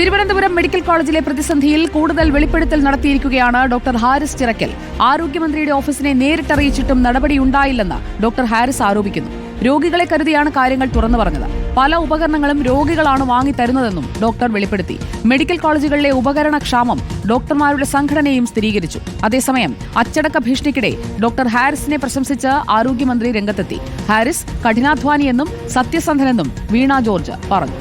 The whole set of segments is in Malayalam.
തിരുവനന്തപുരം മെഡിക്കൽ കോളേജിലെ പ്രതിസന്ധിയിൽ കൂടുതൽ വെളിപ്പെടുത്തൽ നടത്തിയിരിക്കുകയാണ് ഡോക്ടർ ഹാരിസ് ചിറക്കൽ. ആരോഗ്യമന്ത്രിയുടെ ഓഫീസിനെ നേരിട്ടറിയിച്ചിട്ടും നടപടിയുണ്ടായില്ലെന്ന് ഡോക്ടർ ഹാരിസ് ആരോപിക്കുന്നു. രോഗികളെ കരുതിയാണ് കാര്യങ്ങൾ തുറന്നു പറഞ്ഞത്. പല ഉപകരണങ്ങളും രോഗികളാണ് വാങ്ങിത്തരുന്നതെന്നും ഡോക്ടർ വെളിപ്പെടുത്തി. മെഡിക്കൽ കോളേജുകളിലെ ഉപകരണ ക്ഷാമം ഡോക്ടർമാരുടെ സംഘടനയും സ്ഥിരീകരിച്ചു. അതേസമയം അച്ചടക്ക ഭീഷണിക്കിടെ ഡോക്ടർ ഹാരിസിനെ പ്രശംസിച്ച് ആരോഗ്യമന്ത്രി രംഗത്തെത്തി. ഹാരിസ് കഠിനാധ്വാനിയെന്നും സത്യസന്ധനെന്നും വീണ ജോർജ് പറഞ്ഞു.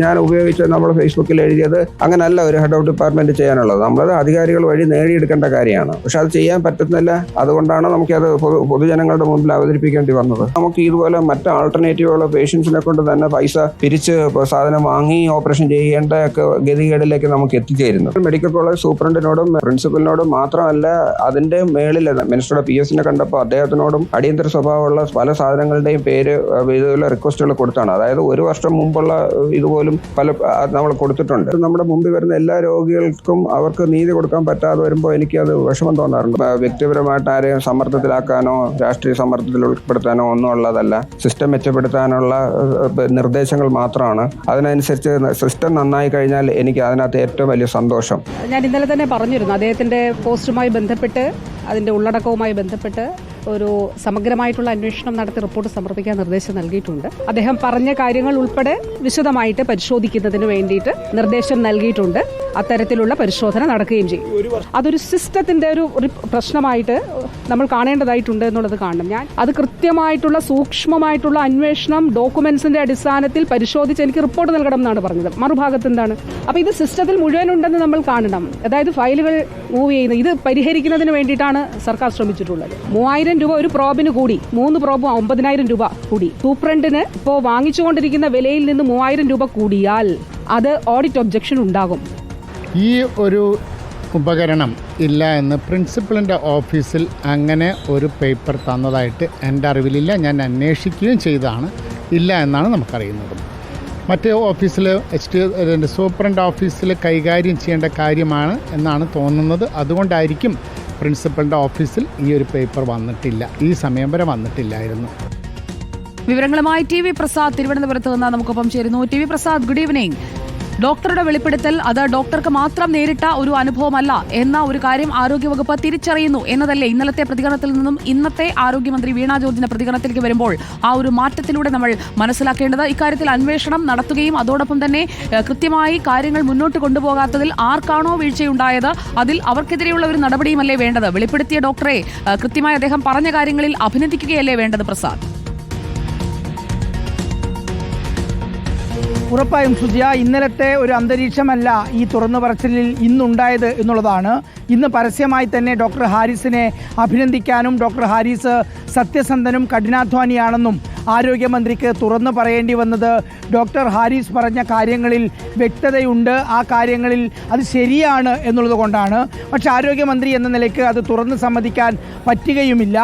ഞാൻ ഉപയോഗിച്ച് നമ്മൾ ഫേസ്ബുക്കിൽ എഴുതിയത് അങ്ങനല്ല ഒരു ഹെഡ് ഓഫ് ഡിപ്പാർട്ട്മെന്റ് ചെയ്യാനുള്ളത്. നമ്മളത് അധികാരികൾ വഴി നേടിയെടുക്കേണ്ട കാര്യമാണ്. പക്ഷെ അത് ചെയ്യാൻ പറ്റുന്നില്ല. അതുകൊണ്ടാണ് നമുക്കത് പൊതു പൊതുജനങ്ങളുടെ മുമ്പിൽ അവതരിപ്പിക്കേണ്ടി വന്നത്. നമുക്ക് ഇതുപോലെ മറ്റ് ആൾട്ടർനേറ്റീവുള്ള പേഷ്യൻസിനെ കൊണ്ട് തന്നെ പൈസ പിരിച്ച് സാധനം വാങ്ങി ഓപ്പറേഷൻ ചെയ്യേണ്ട ഗതികേടിലേക്ക് നമുക്ക് എത്തിച്ചേരുന്നു. മെഡിക്കൽ കോളേജ് സൂപ്രണ്ടിനോടും പ്രിൻസിപ്പലിനോടും മാത്രമല്ല അതിന്റെ മേളിൽ മിനിസ്റ്ററുടെ പി എസിനെ കണ്ടപ്പോൾ അദ്ദേഹത്തിനോടും അടിയന്തര സ്വഭാവമുള്ള പല സാധനങ്ങളുടെയും പേര് ഇതുപോലെ റിക്വസ്റ്റുകൾ കൊടുത്താണ്. അതായത് ഒരു വർഷം മുമ്പുള്ള ഇതുപോലും പല നമ്മൾ കൊടുത്തിട്ടുണ്ട്. നമ്മുടെ മുമ്പിൽ വരുന്ന എല്ലാ രോഗികൾക്കും അവർക്ക് നീതി കൊടുക്കാൻ പറ്റാതെ വരുമ്പോൾ എനിക്ക് അത് വിഷമം തോന്നാറുണ്ട്. വ്യക്തിപരമായിട്ട് ആരെയും സമ്മർദ്ദത്തിലാക്കാനോ രാഷ്ട്രീയ സമ്മർദ്ദത്തിൽ ഉൾപ്പെടുത്താനോ ഒന്നും ഉള്ളതല്ല. സിസ്റ്റം മെച്ചപ്പെടുത്താനുള്ള നിർദ്ദേശങ്ങൾ മാത്രമാണ്. അതിനനുസരിച്ച് സിസ്റ്റം നന്നായി കഴിഞ്ഞാൽ എനിക്ക് അതിനകത്ത് ഏറ്റവും വലിയ സന്തോഷം. ഞാൻ ഇന്നലെ തന്നെ പറഞ്ഞിരുന്നു അദ്ദേഹത്തിന്റെ പോസ്റ്റുമായി ബന്ധപ്പെട്ട് അതിന്റെ ഉള്ളടക്കവുമായി ബന്ധപ്പെട്ട് ഒരു സമഗ്രമായിട്ടുള്ള അന്വേഷണം നടത്തി റിപ്പോർട്ട് സമർപ്പിക്കാൻ നിർദ്ദേശം നൽകിയിട്ടുണ്ട്. അദ്ദേഹം പറഞ്ഞ കാര്യങ്ങൾ ഉൾപ്പെടെ വിശദമായിട്ട് പരിശോധിക്കുന്നതിന് വേണ്ടിയിട്ട് നിർദ്ദേശം നൽകിയിട്ടുണ്ട്. അത്തരത്തിലുള്ള പരിശോധന നടക്കുകയും ചെയ്യും. അതൊരു സിസ്റ്റത്തിന്റെ ഒരു പ്രശ്നമായിട്ട് നമ്മൾ കാണേണ്ടതായിട്ടുണ്ട് എന്നുള്ളത് കാണണം. ഞാൻ അത് കൃത്യമായിട്ടുള്ള സൂക്ഷ്മമായിട്ടുള്ള അന്വേഷണം ഡോക്യുമെന്റ്സിന്റെ അടിസ്ഥാനത്തിൽ പരിശോധിച്ച് എനിക്ക് റിപ്പോർട്ട് നൽകണം എന്നാണ് പറഞ്ഞത്. മറുഭാഗത്ത് എന്താണ്? അപ്പൊ ഇത് സിസ്റ്റത്തിൽ മുഴുവൻ ഉണ്ടെന്ന് നമ്മൾ കാണണം. അതായത് ഫയലുകൾ മൂവ് ചെയ്യുന്നത് ഇത് പരിഹരിക്കുന്നതിന് വേണ്ടിയിട്ടാണ് സർക്കാർ ശ്രമിച്ചിട്ടുള്ളത്. മൂവായിരം രൂപ ഒരു പ്രോബിന് കൂടി മൂന്ന് പ്രോബും ഒമ്പതിനായിരം രൂപ കൂടി. സൂപ്രണ്ടിന് ഇപ്പോൾ വാങ്ങിച്ചുകൊണ്ടിരിക്കുന്ന വിലയിൽ നിന്ന് മൂവായിരം രൂപ കൂടിയാൽ അത് ഓഡിറ്റ് ഒബ്ജക്ഷൻ ഉണ്ടാകും. ഈ ഒരു ഉപകരണം ഇല്ല എന്ന് പ്രിൻസിപ്പളിന്റെ ഓഫീസിൽ അങ്ങനെ ഒരു പേപ്പർ തന്നതായിട്ട് എന്റെ അറിവിലില്ല. ഞാൻ അന്വേഷിക്കുകയും ചെയ്തതാണ്. ഇല്ല എന്നാണ് നമുക്കറിയുന്നത്. മറ്റ് ഓഫീസിൽ എച്ച് ടി സൂപ്രണ്ട് ഓഫീസിൽ കൈകാര്യം ചെയ്യേണ്ട കാര്യമാണ് എന്നാണ് തോന്നുന്നത്. അതുകൊണ്ടായിരിക്കും പ്രിൻസിപ്പളിന്റെ ഓഫീസിൽ ഈ ഒരു പേപ്പർ വന്നിട്ടില്ല. ഈ സമയം വരെ വന്നിട്ടില്ലായിരുന്നു. വിവരങ്ങളുമായി ടി വി പ്രസാദ് തിരുവനന്തപുരത്ത് നിന്ന് നമുക്കൊപ്പം ചേരുന്നു. T V Prasad good evening ഡോക്ടറുടെ വെളിപ്പെടുത്തൽ അത് ഡോക്ടർക്ക് മാത്രം നേരിട്ട ഒരു അനുഭവമല്ല. എന്ന ഒരു കാര്യം ആരോഗ്യവകുപ്പ് തിരിച്ചറിയുന്നു എന്നതല്ലേ ഇന്നലത്തെ പ്രതികരണത്തിൽ നിന്നും ഇന്നത്തെ ആരോഗ്യമന്ത്രി വീണാ ജോർജിന്റെ പ്രതികരണത്തിലേക്ക് വരുമ്പോൾ ആ ഒരു മാറ്റത്തിലൂടെ നമ്മൾ മനസ്സിലാക്കേണ്ടത്. ഇക്കാര്യത്തിൽ അന്വേഷണം നടത്തുകയും അതോടൊപ്പം തന്നെ കൃത്യമായി കാര്യങ്ങൾ മുന്നോട്ട് കൊണ്ടുപോകാത്തതിൽ ആർക്കാണോ വീഴ്ചയുണ്ടായത് അതിൽ അവർക്കെതിരെയുള്ള ഒരു നടപടിയുമല്ലേ വേണ്ടത്? വെളിപ്പെടുത്തിയ ഡോക്ടറെ കൃത്യമായി അദ്ദേഹം പറഞ്ഞ കാര്യങ്ങളിൽ അഭിനന്ദിക്കുകയല്ലേ വേണ്ടത് പ്രസാദ്? ഉറപ്പായും സുജിയ ഇന്നലത്തെ ഒരു അന്തരീക്ഷമല്ല ഈ തുറന്നു പറച്ചിലിൽ ഇന്നുണ്ടായത് എന്നുള്ളതാണ് ഇന്ന് പരസ്യമായി തന്നെ ഡോക്ടർ ഹാരിസിനെ അഭിനന്ദിക്കാനും ഡോക്ടർ ഹാരിസ് സത്യസന്ധനും കഠിനാധ്വാനിയാണെന്നും ആരോഗ്യമന്ത്രിക്ക് തുറന്നു പറയേണ്ടി വന്നത്. ഡോക്ടർ ഹാരിസ് പറഞ്ഞ കാര്യങ്ങളിൽ വ്യക്തതയുണ്ട്. ആ കാര്യങ്ങളിൽ അത് ശരിയാണ് എന്നുള്ളത് കൊണ്ടാണ്. പക്ഷേ ആരോഗ്യമന്ത്രി എന്ന നിലയ്ക്ക് അത് തുറന്ന് സമ്മതിക്കാൻ പറ്റുകയുമില്ല.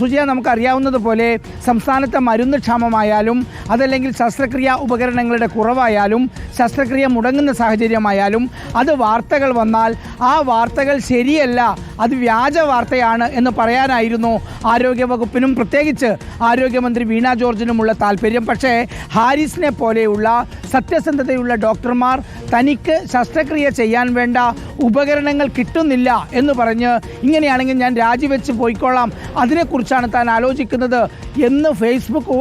സുജയ നമുക്കറിയാവുന്നതുപോലെ സംസ്ഥാനത്തെ മരുന്ന് ക്ഷാമമായാലും അതല്ലെങ്കിൽ ശസ്ത്രക്രിയ ഉപകരണങ്ങളുടെ കുറവായാലും ശസ്ത്രക്രിയ മുടങ്ങുന്ന സാഹചര്യമായാലും അത് വാർത്തകൾ വന്നാൽ ആ വാർത്തകൾ ശരിയല്ല അത് വ്യാജ വാർത്തയാണ് എന്ന് പറയാനായിരുന്നു ആരോഗ്യവകുപ്പിനും. പ്രത്യേകിച്ച് ആരോഗ്യമന്ത്രി വീണ ജോർജിനുമുള്ള താല്പര്യം. പക്ഷേ ഹാരിസിനെ പോലെയുള്ള സത്യസന്ധതയുള്ള ഡോക്ടർമാർ തനിക്ക് ശസ്ത്രക്രിയ ചെയ്യാൻ വേണ്ട ഉപകരണങ്ങൾ കിട്ടുന്നില്ല എന്ന് പറഞ്ഞ് ഇങ്ങനെയാണെങ്കിൽ ഞാൻ രാജിവെച്ച് പോയിക്കൊള്ളാം അതിനെക്കുറിച്ചാണ് താൻ ആലോചിക്കുന്നത് എന്ന് ഫേസ്ബുക്ക്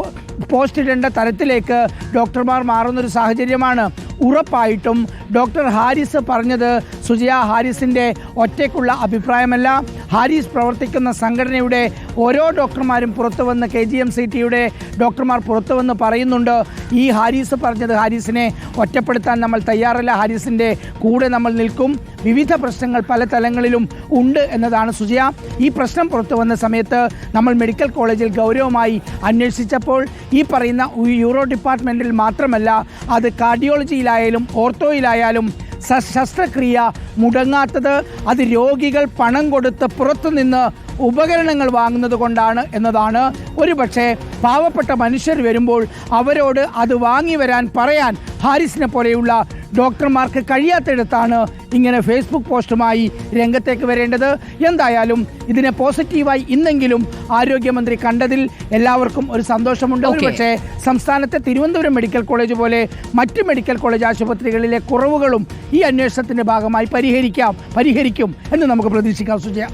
പോസ്റ്റ് ഇടേണ്ട തരത്തിലേക്ക് ഡോക്ടർമാർ മാറുന്നൊരു സാഹചര്യമാണ്. ഉറപ്പായിട്ടും ഡോക്ടർ ഹാരിസ് പറഞ്ഞത് സുജയ ഹാരിസിന്റെ ഒറ്റയ്ക്കുള്ള അഭിപ്രായമല്ല. ഹാരിസ് പ്രവർത്തിക്കുന്ന സംഘടനയുടെ ഓരോ ഡോക്ടർമാരും പുറത്തു വന്ന് കെ ജി എം സി ടിയുടെ ഡോക്ടർമാർ പുറത്തു വന്ന് പറയുന്നുണ്ട്. ഈ ഹാരിസ് പറഞ്ഞത് ഹാരിസിനെ ഒറ്റപ്പെടുത്താൻ നമ്മൾ തയ്യാറല്ല. ഹാരിസിന്റെ കൂടെ നമ്മൾ നിൽക്കും. വിവിധ പ്രശ്നങ്ങൾ പല തലങ്ങളിലും ഉണ്ട് എന്നതാണ് സുജയ. ഈ പ്രശ്നം പുറത്തു വന്ന സമയത്ത് നമ്മൾ മെഡിക്കൽ കോളേജിൽ ഗൗരവമായി അന്വേഷിച്ചപ്പോൾ ഈ പറയുന്ന യൂറോ ഡിപ്പാർട്ട്മെന്റിൽ മാത്രമല്ല അത് കാർഡിയോളജിയിലായാലും ഓർത്തോയിലായാലും ശസ്ത്രക്രിയ മുടങ്ങാത്തത് അത് രോഗികൾ പണം കൊടുത്ത് പുറത്തുനിന്ന് ഉപകരണങ്ങൾ വാങ്ങുന്നത് കൊണ്ടാണ് എന്നതാണ്. ഒരുപക്ഷെ പാവപ്പെട്ട മനുഷ്യർ വരുമ്പോൾ അവരോട് അത് വാങ്ങി വരാൻ പറയാൻ ഹാരിസിനെ പോലെയുള്ള ഡോക്ടർമാർക്ക് കഴിയാത്തിടത്താണ് ഇങ്ങനെ ഫേസ്ബുക്ക് പോസ്റ്റുമായി രംഗത്തേക്ക് വരേണ്ടത്. എന്തായാലും ഇതിനെ പോസിറ്റീവായി ഇന്നെങ്കിലും ആരോഗ്യമന്ത്രി കണ്ടതിൽ എല്ലാവർക്കും ഒരു സന്തോഷമുണ്ട്. പക്ഷേ സംസ്ഥാനത്തെ തിരുവനന്തപുരം മെഡിക്കൽ കോളേജ് പോലെ മറ്റ് മെഡിക്കൽ കോളേജ് ആശുപത്രികളിലെ കുറവുകളും ഈ അന്വേഷണത്തിന്റെ ഭാഗമായി പരിഹരിക്കാം പരിഹരിക്കും എന്ന് നമുക്ക് പ്രതീക്ഷിക്കാം സുജയ.